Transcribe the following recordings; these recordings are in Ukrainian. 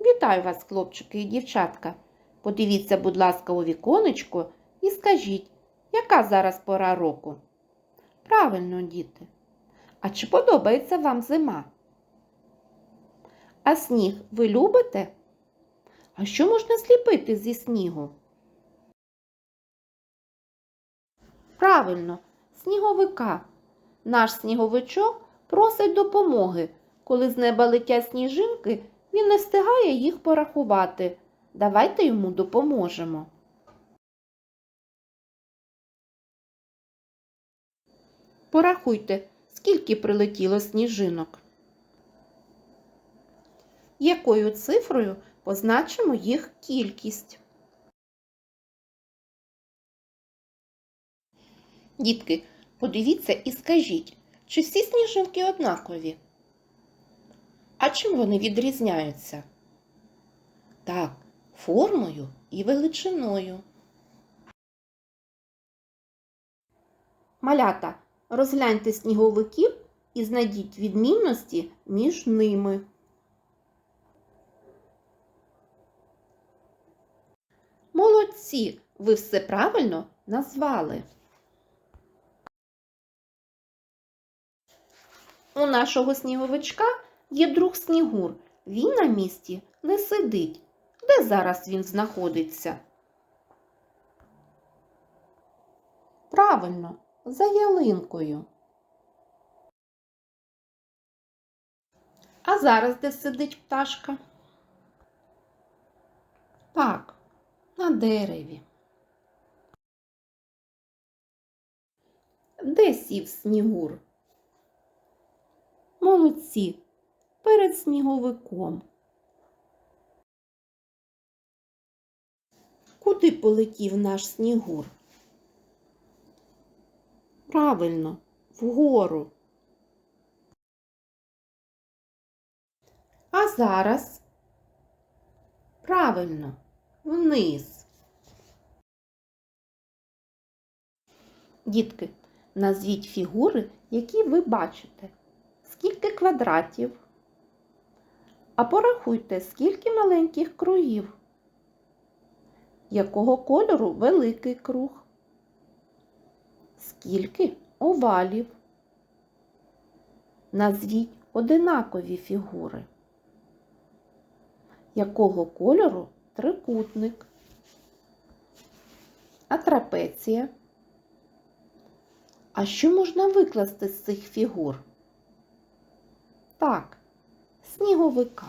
Вітаю вас, хлопчики і дівчатка. Подивіться, будь ласка, у віконечко і скажіть, яка зараз пора року? Правильно, діти. А чи подобається вам зима? А сніг ви любите? А що можна зліпити зі снігу? Правильно, сніговика. Наш сніговичок просить допомоги. Коли з неба летять сніжинки, він не встигає їх порахувати. Давайте йому допоможемо. Порахуйте, скільки прилетіло сніжинок. Якою цифрою позначимо їх кількість? Дітки, подивіться і скажіть, чи всі сніжинки однакові? А чим вони відрізняються? Так, формою і величиною. Малята, розгляньте сніговиків і знайдіть відмінності між ними. Молодці, ви все правильно назвали. У нашого сніговичка є друг снігур. Він на місці не сидить. Де зараз він знаходиться? Правильно, за ялинкою. А зараз де сидить пташка? Так, на дереві. Де сів снігур? Молодці, перед сніговиком. Куди полетів наш снігур? Правильно, вгору. А зараз правильно, вниз. Дітки, назвіть фігури, які ви бачите. Скільки квадратів? А порахуйте, скільки маленьких кругів. Якого кольору великий круг? Скільки овалів? Назвіть одинакові фігури. Якого кольору трикутник? А трапеція? А що можна викласти з цих фігур? Так, сніговика.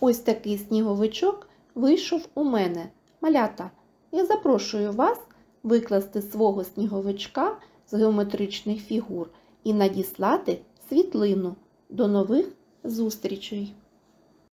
Ось такий сніговичок вийшов у мене. Малята, я запрошую вас викласти свого сніговичка з геометричних фігур і надіслати світлину. До нових зустрічей!